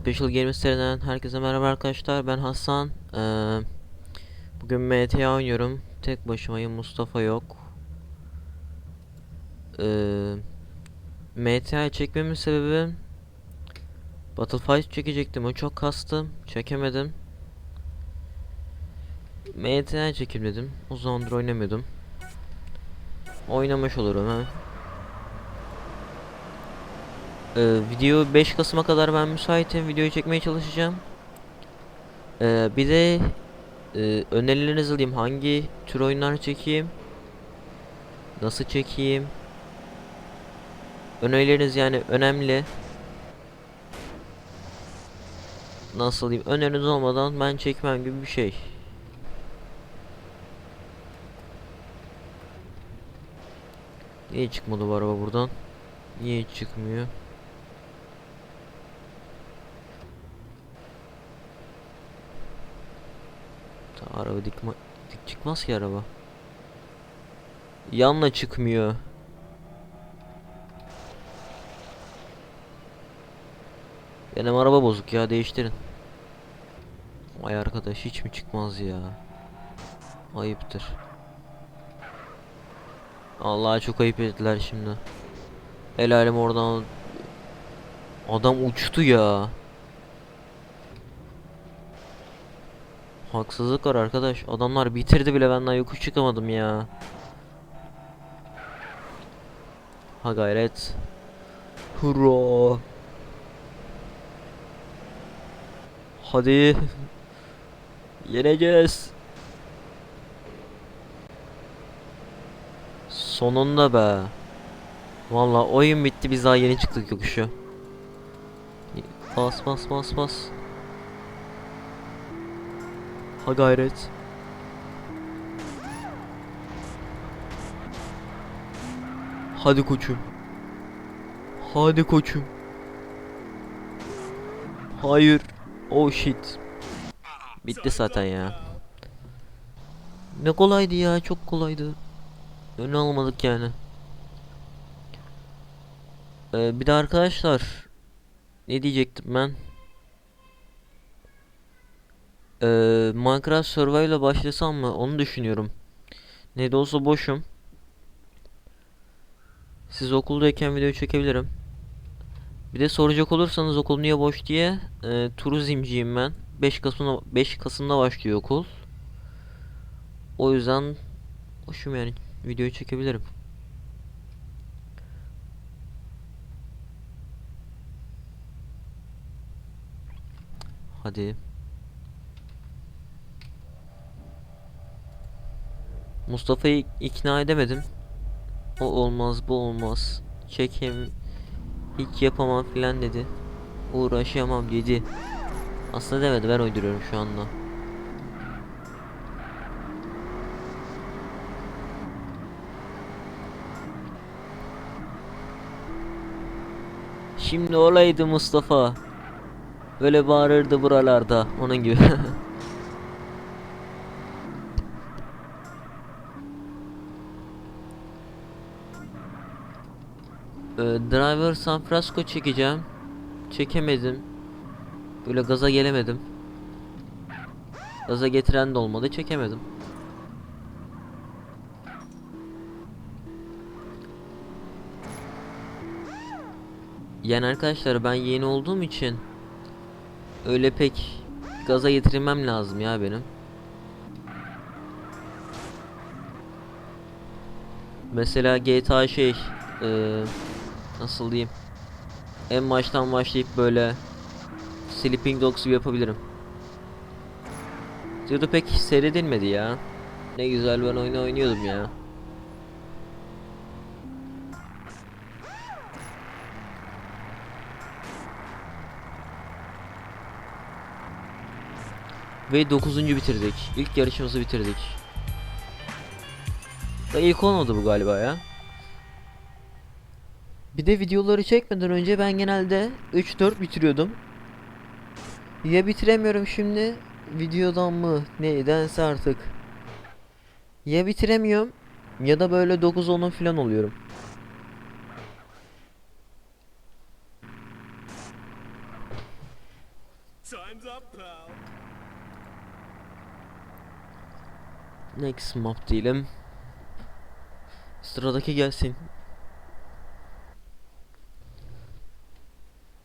Special Games seriden herkese merhaba arkadaşlar. Ben Hasan. Ee, bugün MTA oynuyorum. Tek başımayım. Mustafa yok. Ee, MTA çekmemin sebebi Battlefield çekecektim. O çok kastı. Çekemedim. MTA çekeyim dedim. O zamandır oynamıyordum. Oynamış olurum ha. Ee, video 5 Kasım'a kadar ben müsaitim. Videoyu çekmeye çalışacağım. Ee, bir de e, önerilerinizi alayım. Hangi tür oyunlar çekeyim? Nasıl çekeyim? Önerileriniz yani önemli. Nasıl diyeyim? Öneriniz olmadan ben çekmem gibi bir şey. Niye çıkmadı bu araba buradan? Niye çıkmıyor? Ta araba dik, dik çıkmaz ki araba. Yanla çıkmıyor. Benim araba bozuk ya değiştirin. Vay arkadaş hiç mi çıkmaz ya? Ayıptır. Allah'a çok ayıp ettiler şimdi. Helalim oradan Adam uçtu ya. Haksızlık var arkadaş. Adamlar bitirdi bile ben daha yokuş çıkamadım ya. Ha gayret. Hurra. Hadi. Yeneceğiz. Sonunda be. Vallahi oyun bitti biz daha yeni çıktık yokuşu. Bas bas bas bas. Ha gayret. Hadi koçum. Hadi koçum. Hayır. Oh shit. Bitti zaten ya. Ne kolaydı ya, çok kolaydı. Önü almadık yani. Ee, bir de arkadaşlar ne diyecektim ben? Ee, Minecraft Survival ile başlasam mı? Onu düşünüyorum. Ne de olsa boşum. Siz okuldayken video çekebilirim. Bir de soracak olursanız okul niye boş diye e, turizmciyim ben. 5 Kasım'da 5 Kasım'da başlıyor okul. O yüzden boşum yani videoyu çekebilirim. Hadi. Mustafa'yı ikna edemedim. O olmaz, bu olmaz. Çekim hiç yapamam filan dedi. Uğraşamam dedi. Aslında demedi, ben uyduruyorum şu anda. Şimdi olaydı Mustafa. Böyle bağırırdı buralarda. Onun gibi. Ee, Driver San Francisco çekeceğim. Çekemedim. Böyle gaza gelemedim. Gaza getiren de olmadı. Çekemedim. Yani arkadaşlar ben yeni olduğum için öyle pek gaza getirmem lazım ya benim. Mesela GTA şey eee, nasıl diyeyim en baştan başlayıp böyle Sleeping Dogs gibi yapabilirim. Diyordu pek seyredilmedi ya. Ne güzel ben oyunu oynuyordum ya. Ve 9. bitirdik. İlk yarışımızı bitirdik. Da ilk olmadı bu galiba ya. Bir de videoları çekmeden önce ben genelde 3-4 bitiriyordum. Ya bitiremiyorum şimdi videodan mı nedense artık. Ya bitiremiyorum ya da böyle 9-10'un falan oluyorum. Next map diyelim. Sıradaki gelsin.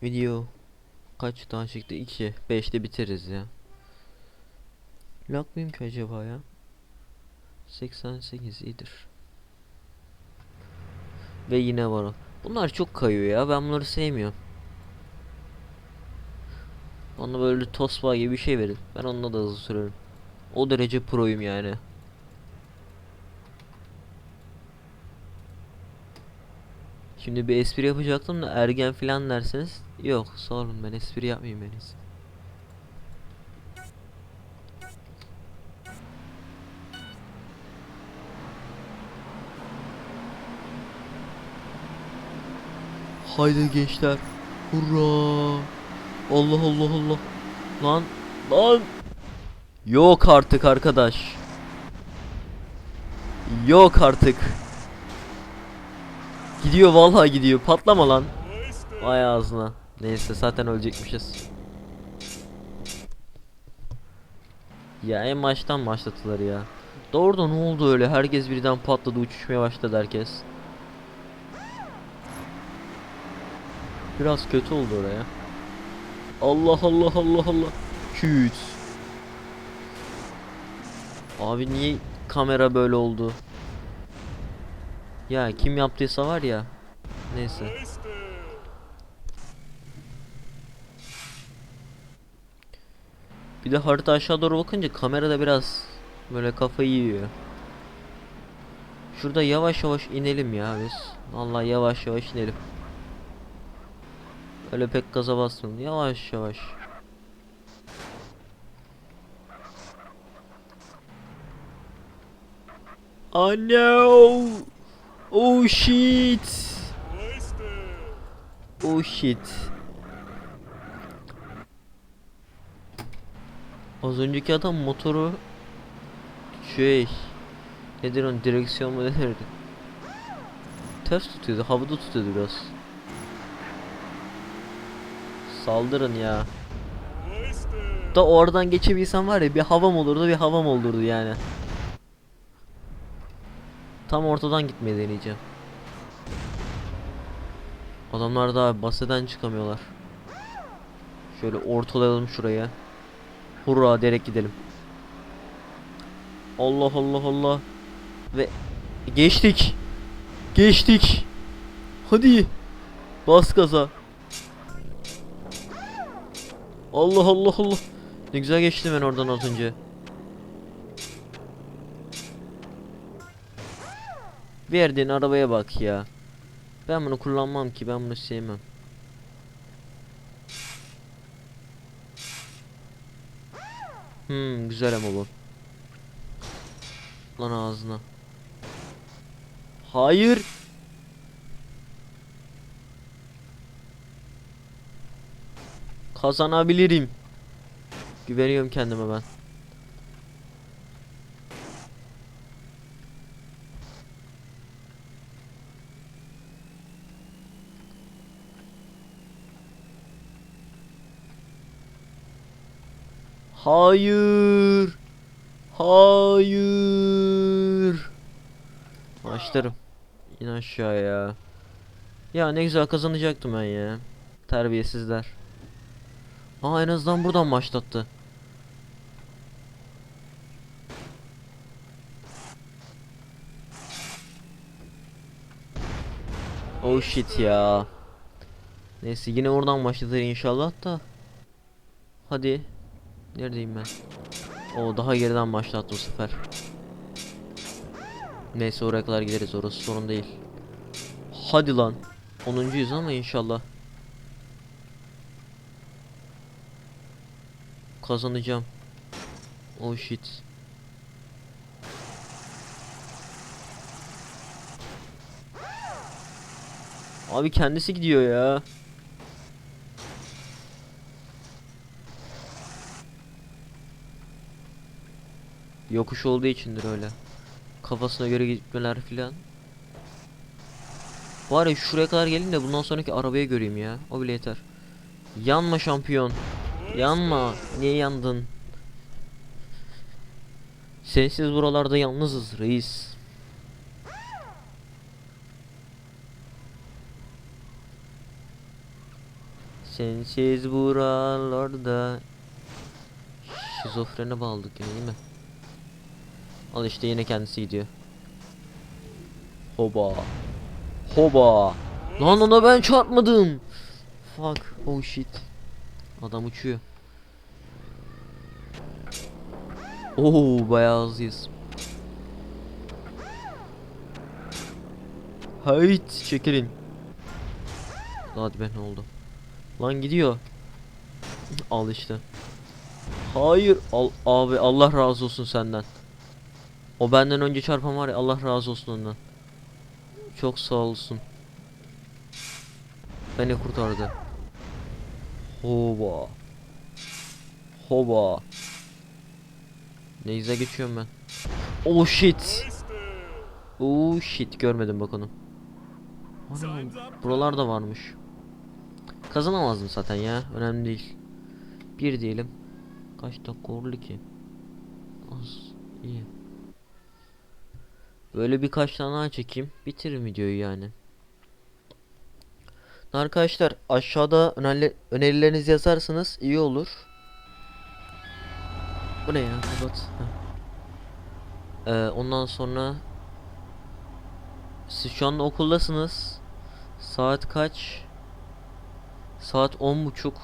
Video kaç tane çıktı? 2. 5'te biteriz ya. Lag mıyım ki acaba ya? 88 iyidir. Ve yine var o. Bunlar çok kayıyor ya. Ben bunları sevmiyorum. Bana böyle tosba gibi bir şey verin. Ben onunla da hızlı sürerim. O derece proyum yani. Şimdi bir espri yapacaktım da ergen filan derseniz yok sağ olun ben espri yapmayayım en iyisi. Haydi gençler. Hurra. Allah Allah Allah. Lan lan. Yok artık arkadaş. Yok artık. Gidiyor vallahi gidiyor. Patlama lan. Vay ağzına. Neyse zaten ölecekmişiz. Ya en baştan başlattılar ya. Doğrudan ne oldu öyle? Herkes birden patladı, uçuşmaya başladı herkes. Biraz kötü oldu oraya. Allah Allah Allah Allah. Küt. Abi niye kamera böyle oldu? Ya kim yaptıysa var ya. Neyse. Bir de harita aşağı doğru bakınca kamerada biraz böyle kafayı yiyor. Şurada yavaş yavaş inelim ya biz. Vallahi yavaş yavaş inelim. Öyle pek gaza basmayalım. Yavaş yavaş. Oh no! Oh shit! Oh shit. Az önceki adam motoru şey nedir onun direksiyon mu denirdi? Ters tutuyordu, havada tutuyordu biraz. Saldırın ya. Da oradan geçebilsem var ya bir havam olurdu bir havam olurdu yani. Tam ortadan gitmeyi deneyeceğim. Adamlar daha baseden çıkamıyorlar. Şöyle ortalayalım şuraya. Hurra derek gidelim. Allah Allah Allah. Ve geçtik. Geçtik. Hadi. Bas gaza. Allah Allah Allah. Ne güzel geçtim ben oradan az önce. Verdiğin arabaya bak ya. Ben bunu kullanmam ki ben bunu sevmem. Hmm güzel ama bu. Lan ağzına. Hayır. Kazanabilirim. Güveniyorum kendime ben. Hayır. Hayır. Başlarım. İn aşağıya. Ya ne güzel kazanacaktım ben ya. Terbiyesizler. Aa en azından buradan başlattı. Oh shit ya. Neyse yine oradan başlatır inşallah da. Hadi. Neredeyim ben? O daha geriden başlattı bu sefer. Neyse oraya kadar gideriz orası sorun değil. Hadi lan. 10.yüz ama inşallah. Kazanacağım. Oh shit. Abi kendisi gidiyor ya. Yokuş olduğu içindir öyle. Kafasına göre gitmeler filan. Var ya şuraya kadar gelin de bundan sonraki arabayı göreyim ya. O bile yeter. Yanma şampiyon. Yanma. Niye yandın? Sensiz buralarda yalnızız reis. Sensiz buralarda Şizofrene bağladık yine değil mi? Al işte yine kendisi gidiyor. Hoba. Hoba. Lan ona ben çarpmadım. Fuck. Oh shit. Adam uçuyor. Oo bayağı hızlıyız. Hayt çekilin. Hadi be ne oldu? Lan gidiyor. Al işte. Hayır al abi Allah razı olsun senden. O benden önce çarpan var ya Allah razı olsun ondan. Çok sağ olsun. Beni kurtardı. Hoba. Hoba. Neyse geçiyorum ben. Oh shit. Oh shit görmedim bak onu. Ana, Time's up. buralarda varmış. Kazanamazdım zaten ya. Önemli değil. Bir diyelim. Kaç dakika oldu ki? Az. iyi. Böyle birkaç tane daha çekeyim. Bitiririm videoyu yani. Arkadaşlar aşağıda önerli, önerilerinizi yazarsanız iyi olur. Bu ne ya? Kapat. Ee, ondan sonra siz şu anda okuldasınız. Saat kaç? Saat on buçuk.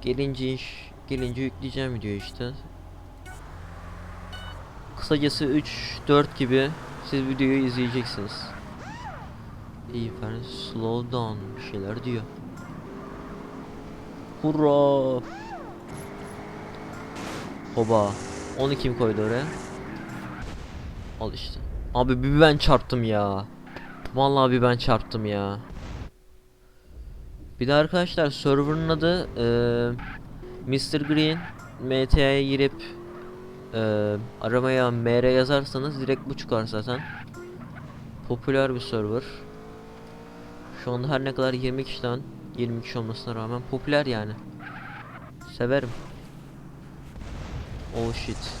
Gelince iş, gelince yükleyeceğim video işte. Kısacası 3 4 gibi siz videoyu izleyeceksiniz. İyi efendim slow down bir şeyler diyor. Hurra! Hoba. Onu kim koydu oraya? Al işte. Abi bir ben çarptım ya. Vallahi bir ben çarptım ya. Bir de arkadaşlar server'ın adı eee Mr. Green MTA'ya girip eee aramaya MR yazarsanız direkt bu çıkar zaten. Popüler bir server. Şu anda her ne kadar 20 kişiden 20 kişi olmasına rağmen popüler yani. Severim. Oh shit.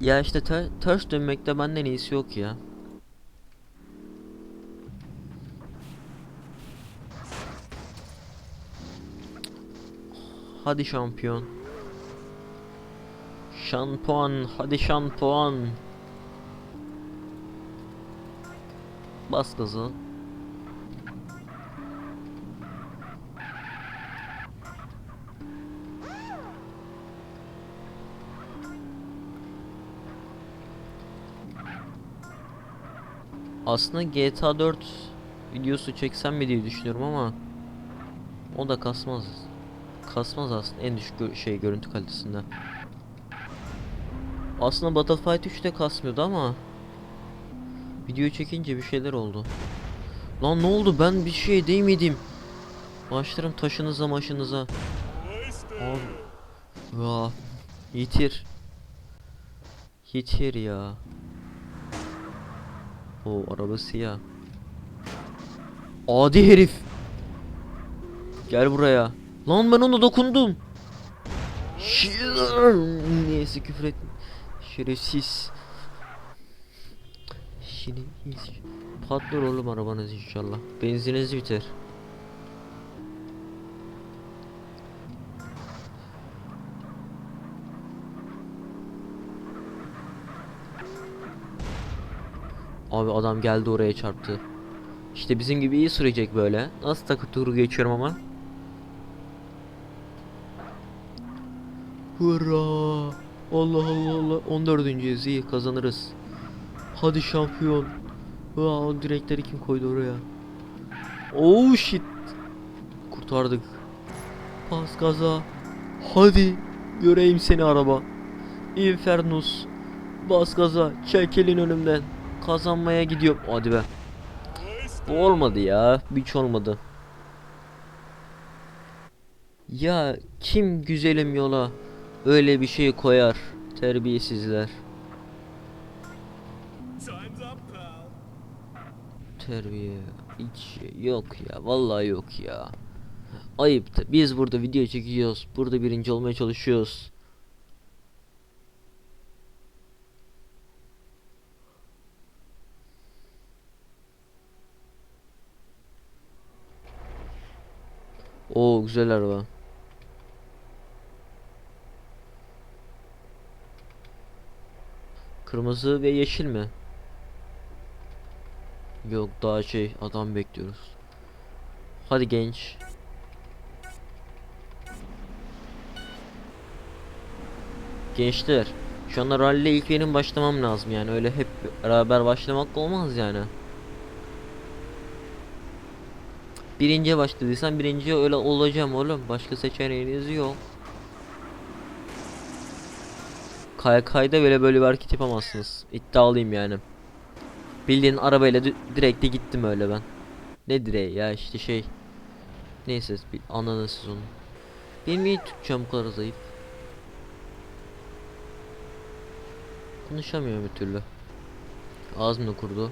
Ya işte ter- ters dönmekte benden iyisi yok ya. Hadi şampiyon. Şampuan, hadi şampuan. Bas gazı. Aslında GTA 4 videosu çeksem mi diye düşünüyorum ama o da kasmaz. Kasmaz aslında en düşük gö- şey görüntü kalitesinde. Aslında Battlefield 3 de kasmıyordu ama video çekince bir şeyler oldu. Lan ne oldu ben bir şey değil miydim? Başlarım taşınıza maşınıza. Abi. Ya. Yitir. Yitir ya. O araba siyah. Adi herif. Gel buraya. Lan ben ona dokundum. Neyse küfür et. Şerefsiz. Şerefsiz. Patlar oğlum arabanız inşallah. Benzininiz biter. Abi adam geldi oraya çarptı. İşte bizim gibi iyi sürecek böyle. Nasıl takı turu geçiyorum ama. Hurra! Allah Allah Allah. 14. iyi kazanırız. Hadi şampiyon. Aa, o direkleri kim koydu oraya? Oh shit. Kurtardık. Bas gaza. Hadi. Göreyim seni araba. Infernus. Bas gaza. Çekilin önümden. Kazanmaya gidiyorum. Hadi be. Bu olmadı ya. Hiç olmadı. Ya kim güzelim yola öyle bir şey koyar? Terbiyesizler. Terbiye. Hiç yok ya. Vallahi yok ya. Ayıptı. Biz burada video çekiyoruz. Burada birinci olmaya çalışıyoruz. Oo güzel araba. Kırmızı ve yeşil mi? Yok daha şey adam bekliyoruz. Hadi genç. Gençler, şu anda rally'le ilk benim başlamam lazım yani öyle hep beraber başlamak olmaz yani. Birinciye başladıysan birinciye öyle olacağım oğlum. Başka seçeneğiniz yok. KYK'da böyle böyle bir hareket yapamazsınız. İddialıyım yani. Bildiğin arabayla di- direkt de gittim öyle ben. Ne direği ya işte şey. Neyse anladınız siz onu. Benim iyi Türkçem bu kadar zayıf. Konuşamıyorum bir türlü. Ağzım da kurdu.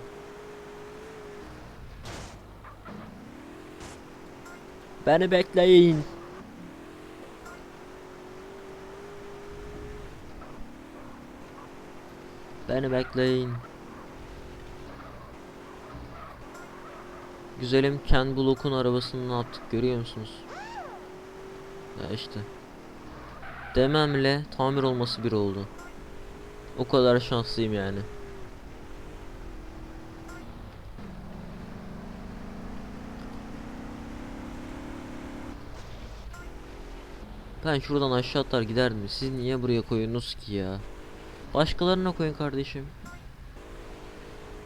Beni bekleyin. Beni bekleyin. Güzelim Ken Block'un arabasını ne yaptık görüyor musunuz? Ya işte. Dememle tamir olması bir oldu. O kadar şanslıyım yani. Ben şuradan aşağı atlar giderdim. Siz niye buraya koyuyorsunuz ki ya? Başkalarına koyun kardeşim.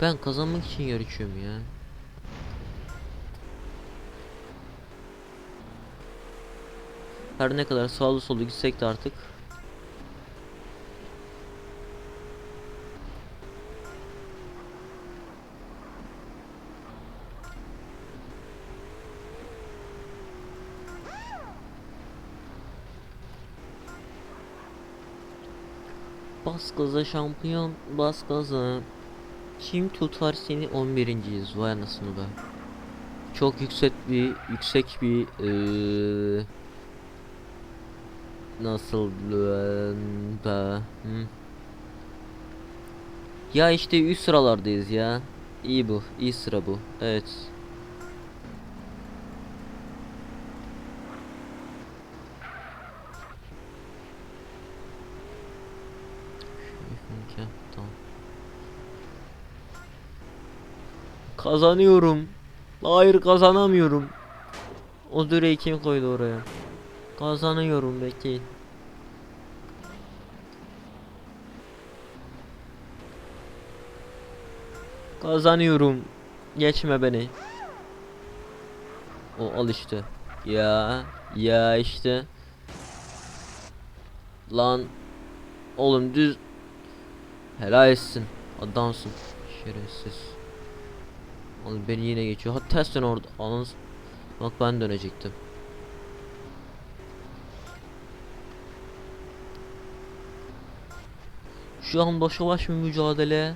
Ben kazanmak için yarışıyorum ya. Her ne kadar sağlı solu gitsek de artık Bas şampiyon bas Kim tutar seni 11.yiz vay anasını be. Çok yüksek bir yüksek bir eee Nasıl be? Hı. Ya işte üst sıralardayız ya. İyi bu iyi sıra bu. Evet Kazanıyorum. Hayır kazanamıyorum. O direği kim koydu oraya? Kazanıyorum bekleyin. Kazanıyorum. Geçme beni. O al işte. Ya ya işte. Lan oğlum düz Helal etsin. Adamsın. Şerefsiz. Oğlum beni yine geçiyor. Ha ters dön orada. Ananız. Bak ben dönecektim. Şu an başa baş bir mücadele.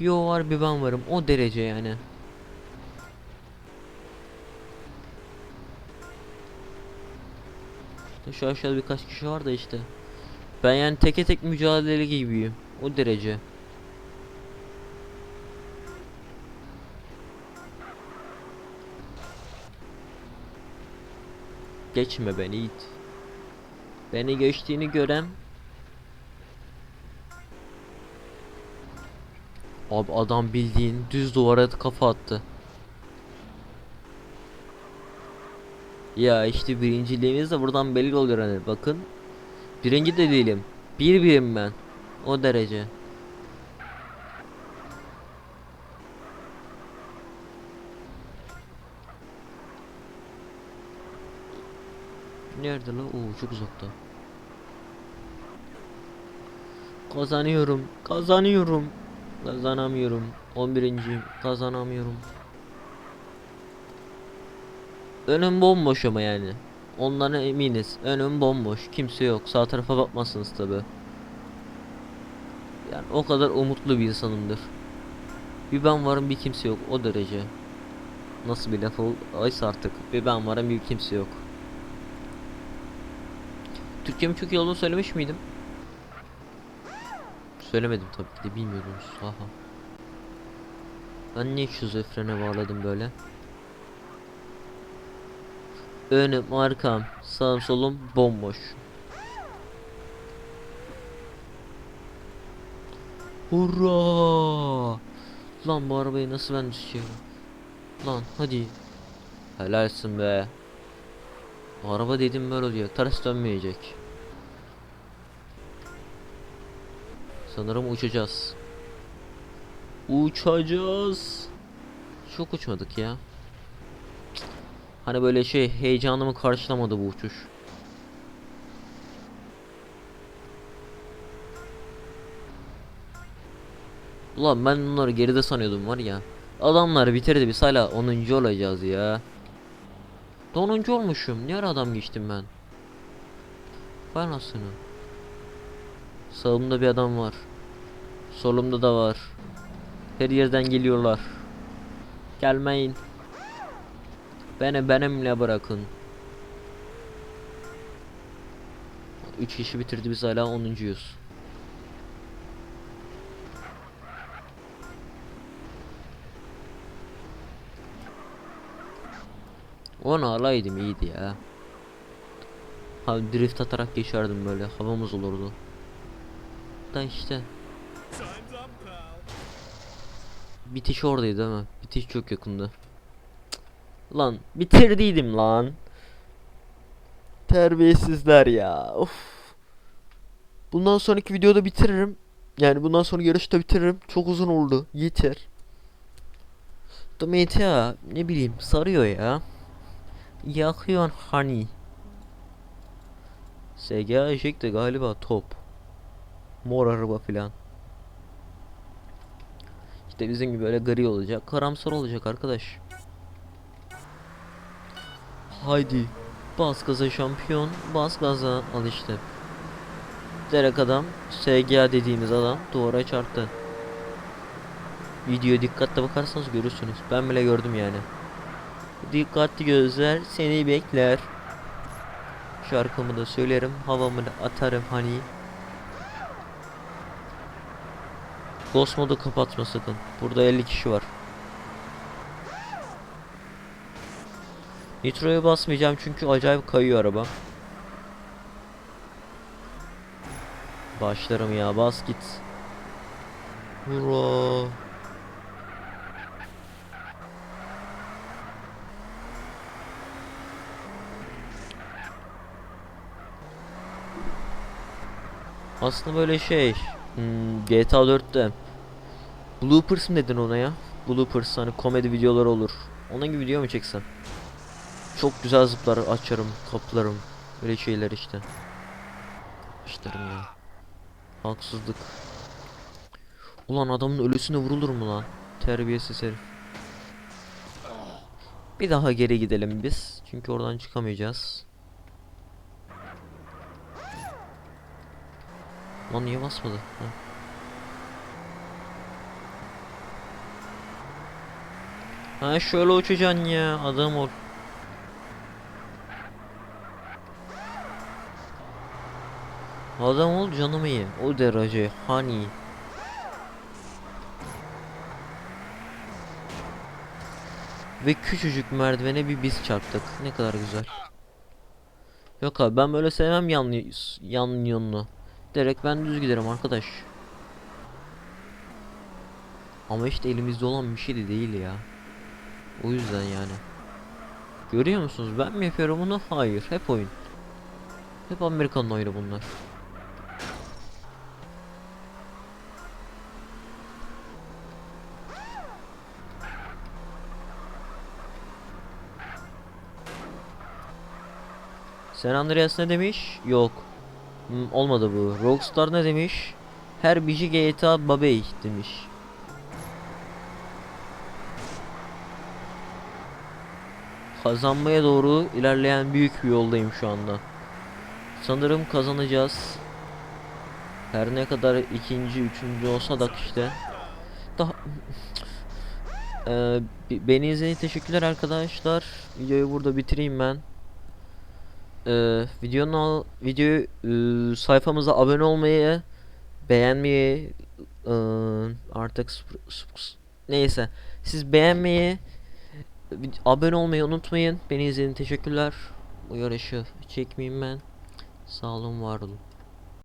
Bir o var bir ben varım. O derece yani. Şu aşağıda birkaç kişi var da işte. Ben yani teke tek mücadele gibiyim. O derece. Geçme beni it. Beni geçtiğini gören Abi adam bildiğin düz duvara kafa attı. Ya işte birinciliğimiz de buradan belli oluyor hani bakın. Birinci de değilim. Bir birim ben. O derece. Nerede la? Oo çok uzakta. Kazanıyorum. Kazanıyorum. Kazanamıyorum. 11. Kazanamıyorum. Önüm bomboş ama yani. Onlara eminiz. Önüm bomboş. Kimse yok. Sağ tarafa bakmazsınız tabi. Yani o kadar umutlu bir insanımdır. Bir ben varım bir kimse yok. O derece. Nasıl bir laf ol aysa artık. Ve ben varım bir kimse yok. Türkçemin çok iyi olduğunu söylemiş miydim? Söylemedim tabii ki de bilmiyordunuz. Aha. Ben niye şizofrene bağladım böyle? Önüm, arkam, sağım, solum bomboş. Hurra! Lan bu arabayı nasıl ben düşüyorum? Lan hadi. Helalsin be. Araba dedim böyle oluyor. Ters dönmeyecek. Sanırım uçacağız. Uçacağız. Çok uçmadık ya. Hani böyle şey heyecanımı karşılamadı bu uçuş. Ulan ben bunları geride sanıyordum var ya. Adamlar bitirdi biz hala 10. olacağız ya. 10. olmuşum. Ara adam geçtim ben? Vay anasını. Sağımda bir adam var. Solumda da var. Her yerden geliyorlar. Gelmeyin. Beni benimle bırakın. 3 kişi bitirdi biz hala 10.yüz. Onu alaydım iyiydi ya. Abi drift atarak geçerdim böyle havamız olurdu. Da işte bitiş oradaydı mi? Bitiş çok yakındı. Cık. Lan bitirdiydim lan. Terbiyesizler ya. Of. Bundan sonraki videoda bitiririm. Yani bundan sonra yarışta bitiririm. Çok uzun oldu. Yeter. Da ya ne bileyim sarıyor ya. Yakıyor hani. SGA eşek de galiba top. Mor araba filan. İşte bizim gibi böyle gri olacak. Karamsar olacak arkadaş. Haydi. Bas gaza şampiyon. Bas gaza. Al işte. Direkt adam. SGA dediğimiz adam duvara çarptı. Videoya dikkatle bakarsanız görürsünüz. Ben bile gördüm yani. Dikkatli gözler seni bekler. Şarkımı da söylerim, havamı da atarım hani. Ghost modu kapatma sakın. Burada 50 kişi var. Nitro'ya basmayacağım çünkü acayip kayıyor araba. Başlarım ya bas git. Hurra. Aslında böyle şey hmm, GTA 4'te Bloopers mı dedin ona ya? Bloopers hani komedi videoları olur. Onun gibi video mu çeksen? Çok güzel zıplar açarım, kaplarım. Öyle şeyler işte. İşlerim ya. Haksızlık. Ulan adamın ölüsüne vurulur mu lan? Terbiyesiz herif. Bir daha geri gidelim biz. Çünkü oradan çıkamayacağız. Lan niye basmadı? Ha. Ha şöyle uçacaksın ya adam ol. Adam ol canım iyi. O derece hani. Ve küçücük merdivene bir biz çarptık. Ne kadar güzel. Yok abi ben böyle sevmem yan, yan yönlü. Direkt ben düz giderim arkadaş. Ama işte elimizde olan bir şey de değil ya. O yüzden yani. Görüyor musunuz? Ben mi yapıyorum bunu? Hayır. Hep oyun. Hep Amerikan'ın oyunu bunlar. San Andreas ne demiş? Yok. Hmm, olmadı bu. Rockstar ne demiş? Her biji GTA Babey demiş. Kazanmaya doğru ilerleyen büyük bir yoldayım şu anda. Sanırım kazanacağız. Her ne kadar ikinci, üçüncü olsa da işte. Daha... Ee, beni izlediğiniz teşekkürler arkadaşlar. Videoyu burada bitireyim ben. Ee, videonun al videoyu e, sayfamıza abone olmayı, beğenmeyi e, artık neyse siz beğenmeyi, abone olmayı unutmayın. Beni izlediğiniz teşekkürler. Bu yarışı çekmeyeyim ben. Sağ olun, var olun.